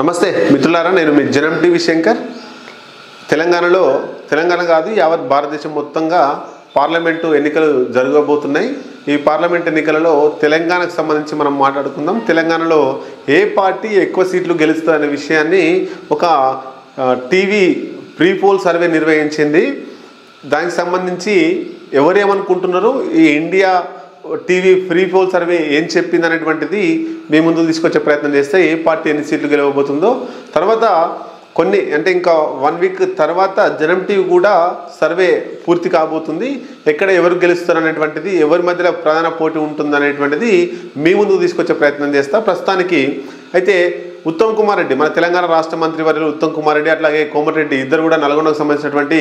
నమస్తే మిత్రులారా నేను మీ జనం టీవీ శంకర్. తెలంగాణలో తెలంగాణ కాదు యావత్ భారతదేశం మొత్తంగా పార్లమెంటు ఎన్నికలు జరగబోతున్నాయి. ఈ పార్లమెంట్ ఎన్నికలలో తెలంగాణకు సంబంధించి మనం మాట్లాడుకుందాం. తెలంగాణలో ఏ పార్టీ ఎక్కువ సీట్లు గెలుస్తుందనే విషయాన్ని ఒక టీవీ ప్రీ పోల్ సర్వే నిర్వహించింది. దానికి సంబంధించి ఎవరేమనుకుంటున్నారు ఈ India TV free poll survey ఏం చెప్పింది అనేటువంటిది మీ ముందు తీసుకొచ్చే ప్రయత్నం చేస్తే ఏ పార్టీ ఎన్ని సీట్లు గెలవబోతుందో. తర్వాత కొన్ని అంటే ఇంకా వన్ వీక్ తర్వాత జనం టీవీ కూడా సర్వే పూర్తి కాబోతుంది. ఎక్కడ ఎవరు గెలుస్తారు అనేటువంటిది ఎవరి మధ్యలో ప్రధాన పోటీ ఉంటుంది అనేటువంటిది మీ ముందు తీసుకొచ్చే ప్రయత్నం చేస్తా. ప్రస్తుతానికి అయితే ఉత్తమ్ కుమార్ రెడ్డి మన తెలంగాణ రాష్ట్ర మంత్రి వర్యులు ఉత్తమ్ కుమార్ రెడ్డి అట్లాగే కోమటిరెడ్డి ఇద్దరు కూడా నల్గొండకు సంబంధించినటువంటి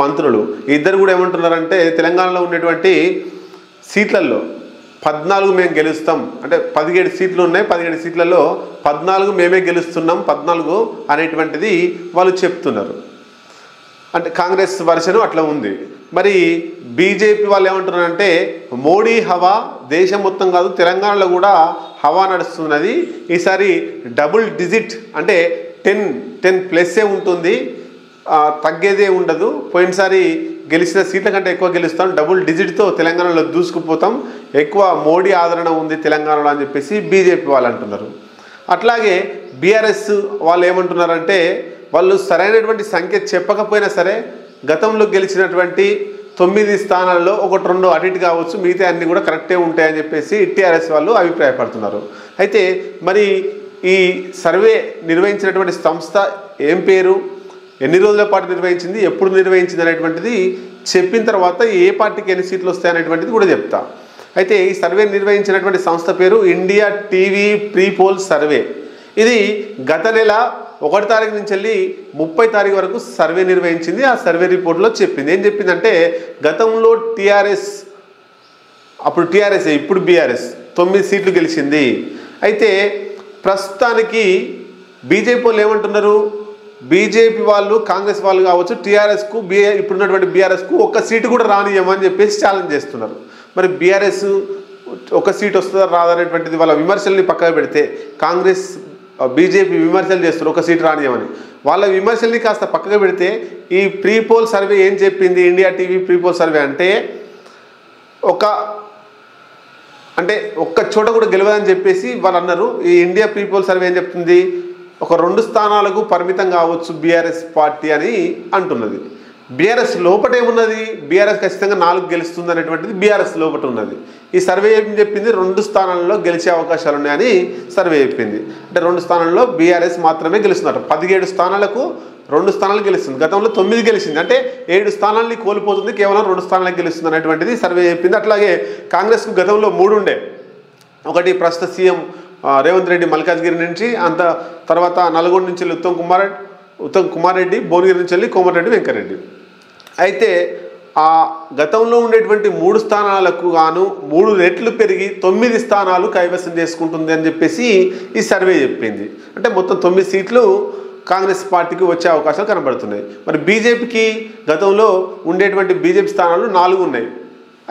మంత్రులు. ఇద్దరు కూడా ఏమంటున్నారంటే తెలంగాణలో ఉన్నటువంటి సీట్లలో పద్నాలుగు మేము గెలుస్తాం. అంటే పదిహేడు సీట్లు ఉన్నాయి పదిహేడు సీట్లలో పద్నాలుగు మేమే గెలుస్తున్నాం పద్నాలుగు అనేటువంటిది వాళ్ళు చెప్తున్నారు. అంటే కాంగ్రెస్ వర్షన్ అట్లా ఉంది. మరి బీజేపీ వాళ్ళు ఏమంటున్నారంటే మోడీ హవా దేశం మొత్తం కాదు తెలంగాణలో కూడా హవా నడుస్తున్నది. ఈసారి డబుల్ డిజిట్ అంటే టెన్ టెన్ ప్లస్సే ఉంటుంది. తగ్గేదే ఉండదు. పోయినసారి గెలిచిన సీట్ల కంటే ఎక్కువ గెలుస్తాం. డబుల్ డిజిట్తో తెలంగాణలో దూసుకుపోతాం. ఎక్కువ మోడీ ఆదరణ ఉంది తెలంగాణలో అని చెప్పేసి బీజేపీ వాళ్ళు అంటున్నారు. అట్లాగే బీఆర్ఎస్ వాళ్ళు ఏమంటున్నారంటే వాళ్ళు సరైనటువంటి సంఖ్య చెప్పకపోయినా సరే గతంలో గెలిచినటువంటి తొమ్మిది స్థానాల్లో ఒకటి రెండు అటు కావచ్చు మిగతా అన్ని కూడా కరెక్టే ఉంటాయని చెప్పేసి టీఆర్ఎస్ వాళ్ళు అభిప్రాయపడుతున్నారు. అయితే మరి ఈ సర్వే నిర్వహించినటువంటి సంస్థ ఏం పేరు? ఎన్ని రోజుల పాటు నిర్వహించింది ఎప్పుడు నిర్వహించింది అనేటువంటిది చెప్పిన తర్వాత ఏ పార్టీకి ఎన్ని సీట్లు వస్తాయి అనేటువంటిది కూడా చెప్తా. అయితే ఈ సర్వే నిర్వహించినటువంటి సంస్థ పేరు India TV pre poll survey. ఇది గత నెల ఒకటి తారీఖు నుంచి వెళ్ళి ముప్పై తారీఖు వరకు సర్వే నిర్వహించింది ఆ సర్వే రిపోర్ట్లో చెప్పింది. ఏం చెప్పిందంటే గతంలో టీఆర్ఎస్ అప్పుడు టీఆర్ఎస్ ఇప్పుడు బీఆర్ఎస్ తొమ్మిది సీట్లు గెలిచింది. అయితే ప్రస్తుతానికి బీజేపీ వాళ్ళు ఏమంటున్నారు? బీజేపీ వాళ్ళు కాంగ్రెస్ వాళ్ళు కావచ్చు టీఆర్ఎస్కు బీఆర్ ఇప్పుడున్నటువంటి బీఆర్ఎస్కు ఒక్క సీటు కూడా రానియమని చెప్పేసి ఛాలెంజ్ చేస్తున్నారు. మరి బీఆర్ఎస్ ఒక సీట్ వస్తుందా రాదనేటువంటిది వాళ్ళ విమర్శల్ని పక్కన పెడితే కాంగ్రెస్ బీజేపీ విమర్శలు చేస్తున్నారు ఒక సీట్ రానియమని. వాళ్ళ విమర్శల్ని కాస్త పక్కకు పెడితే ఈ ప్రీపోల్ సర్వే ఏం చెప్పింది? ఇండియా టీవీ ప్రీపోల్ సర్వే అంటే ఒక అంటే ఒక్క చోట కూడా గెలవదని చెప్పేసి వాళ్ళు అన్నారు. ఈ ఇండియా పీపుల్ సర్వే ఏం చెప్తుంది? ఒక రెండు స్థానాలకు పరిమితం కావచ్చు బీఆర్ఎస్ పార్టీ అని అంటున్నది. బీఆర్ఎస్ లోపట ఏమున్నది బీఆర్ఎస్ ఖచ్చితంగా నాలుగు గెలుస్తుంది అనేటువంటిది బీఆర్ఎస్ లోపట ఉన్నది. ఈ సర్వే ఏం చెప్పింది? రెండు స్థానాల్లో గెలిచే అవకాశాలు ఉన్నాయని సర్వే చెప్పింది. అంటే రెండు స్థానాల్లో బీఆర్ఎస్ మాత్రమే గెలుస్తున్నారు పదిహేడు స్థానాలకు రెండు స్థానాలు గెలుస్తుంది. గతంలో తొమ్మిది గెలిచింది. అంటే ఏడు స్థానాలని కోల్పోతుంది కేవలం రెండు స్థానాలకు గెలుస్తుంది అనేటువంటిది సర్వే చెప్పింది. అట్లాగే కాంగ్రెస్కు గతంలో మూడు ఉండే. ఒకటి ప్రస్తుత సీఎం రేవంత్ రెడ్డి మల్కాజ్గిరి నుంచి అంత తర్వాత నల్గొండ నుంచి వెళ్ళి ఉత్తమ్ కుమార్ ఉత్తమ్ కుమార్ రెడ్డి భువనగిరి నుంచి వెళ్ళి కోమటిరెడ్డి వెంకరెడ్డి. అయితే ఆ గతంలో ఉండేటువంటి మూడు స్థానాలకు గాను మూడు రెట్లు పెరిగి తొమ్మిది స్థానాలు కైవసం చేసుకుంటుంది అని చెప్పేసి ఈ సర్వే చెప్పింది. అంటే మొత్తం తొమ్మిది సీట్లు కాంగ్రెస్ పార్టీకి వచ్చే అవకాశాలు కనబడుతున్నాయి. మరి బీజేపీకి గతంలో ఉండేటువంటి బీజేపీ స్థానాలు నాలుగు ఉన్నాయి.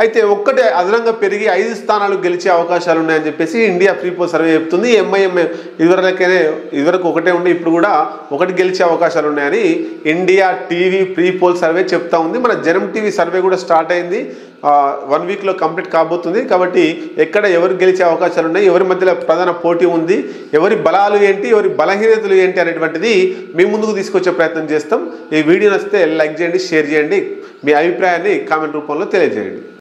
అయితే ఒక్కటే అదనంగా పెరిగి ఐదు స్థానాలు గెలిచే అవకాశాలు ఉన్నాయని చెప్పేసి ఇండియా ఫ్రీ పోల్ సర్వే చెప్తుంది. ఎంఐఎం ఇదివరకనే ఇదివరకు ఒకటే ఉండి ఇప్పుడు కూడా ఒకటి గెలిచే అవకాశాలు ఉన్నాయని India TV pre poll survey చెప్తా ఉంది. మన జనం టీవీ సర్వే కూడా స్టార్ట్ అయింది. వన్ వీక్లో కంప్లీట్ కాబోతుంది. కాబట్టి ఎక్కడ ఎవరు గెలిచే అవకాశాలు ఉన్నాయి ఎవరి మధ్యలో ప్రధాన పోటీ ఉంది ఎవరి బలాలు ఏంటి ఎవరి బలహీనతలు ఏంటి అనేటువంటిది మీ ముందుకు తీసుకొచ్చే ప్రయత్నం చేస్తాం. ఈ వీడియో నచ్చితే లైక్ చేయండి షేర్ చేయండి. మీ అభిప్రాయాన్ని కామెంట్ రూపంలో తెలియజేయండి.